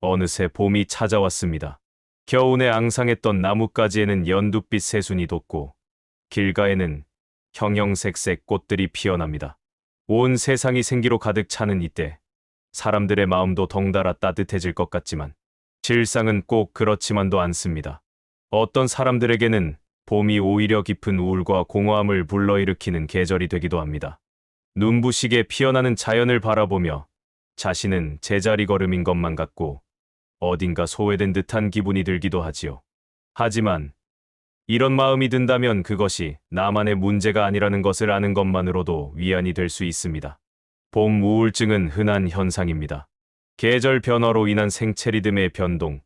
어느새 봄이 찾아왔습니다. 겨우내 앙상했던 나뭇가지에는 연두빛 새순이 돋고 길가에는 형형색색 꽃들이 피어납니다. 온 세상이 생기로 가득 차는 이때 사람들의 마음도 덩달아 따뜻해질 것 같지만 실상은 꼭 그렇지만도 않습니다. 어떤 사람들에게는 봄이 오히려 깊은 우울과 공허함을 불러일으키는 계절이 되기도 합니다. 눈부시게 피어나는 자연을 바라보며 자신은 제자리 걸음인 것만 같고 어딘가 소외된 듯한 기분이 들기도 하지요. 하지만 이런 마음이 든다면 그것이 나만의 문제가 아니라는 것을 아는 것만으로도 위안이 될 수 있습니다. 봄 우울증은 흔한 현상입니다. 계절 변화로 인한 생체 리듬의 변동,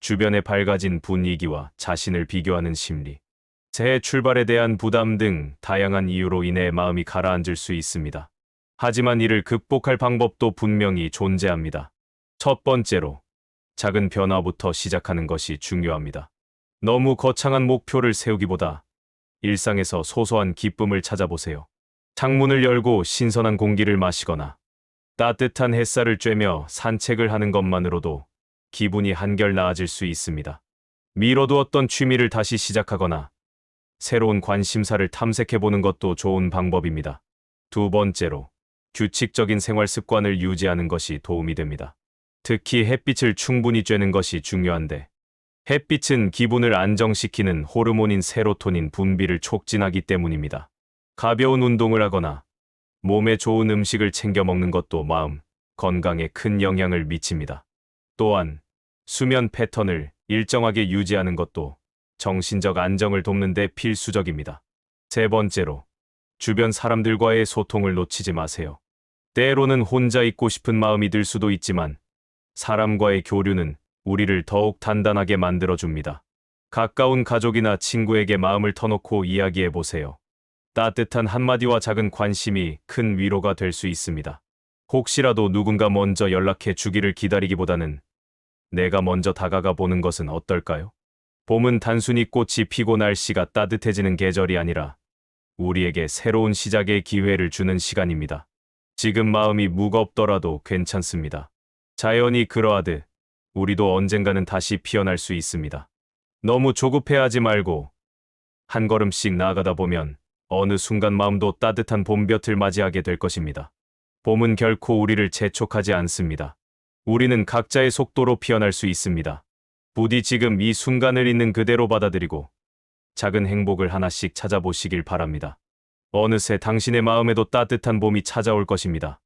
주변에 밝아진 분위기와 자신을 비교하는 심리, 새 출발에 대한 부담 등 다양한 이유로 인해 마음이 가라앉을 수 있습니다. 하지만 이를 극복할 방법도 분명히 존재합니다. 첫 번째로 작은 변화부터 시작하는 것이 중요합니다. 너무 거창한 목표를 세우기보다 일상에서 소소한 기쁨을 찾아보세요. 창문을 열고 신선한 공기를 마시거나 따뜻한 햇살을 쬐며 산책을 하는 것만으로도 기분이 한결 나아질 수 있습니다. 미뤄두었던 취미를 다시 시작하거나 새로운 관심사를 탐색해보는 것도 좋은 방법입니다. 두 번째로 규칙적인 생활 습관을 유지하는 것이 도움이 됩니다. 특히 햇빛을 충분히 쬐는 것이 중요한데 햇빛은 기분을 안정시키는 호르몬인 세로토닌 분비를 촉진하기 때문입니다. 가벼운 운동을 하거나 몸에 좋은 음식을 챙겨 먹는 것도 마음, 건강에 큰 영향을 미칩니다. 또한 수면 패턴을 일정하게 유지하는 것도 정신적 안정을 돕는 데 필수적입니다. 세 번째로 주변 사람들과의 소통을 놓치지 마세요. 때로는 혼자 있고 싶은 마음이 들 수도 있지만 사람과의 교류는 우리를 더욱 단단하게 만들어줍니다. 가까운 가족이나 친구에게 마음을 터놓고 이야기해 보세요. 따뜻한 한마디와 작은 관심이 큰 위로가 될 수 있습니다. 혹시라도 누군가 먼저 연락해 주기를 기다리기보다는 내가 먼저 다가가 보는 것은 어떨까요? 봄은 단순히 꽃이 피고 날씨가 따뜻해지는 계절이 아니라 우리에게 새로운 시작의 기회를 주는 시간입니다. 지금 마음이 무겁더라도 괜찮습니다. 자연이 그러하듯 우리도 언젠가는 다시 피어날 수 있습니다. 너무 조급해하지 말고 한 걸음씩 나아가다 보면 어느 순간 마음도 따뜻한 봄볕을 맞이하게 될 것입니다. 봄은 결코 우리를 재촉하지 않습니다. 우리는 각자의 속도로 피어날 수 있습니다. 부디 지금 이 순간을 있는 그대로 받아들이고 작은 행복을 하나씩 찾아보시길 바랍니다. 어느새 당신의 마음에도 따뜻한 봄이 찾아올 것입니다.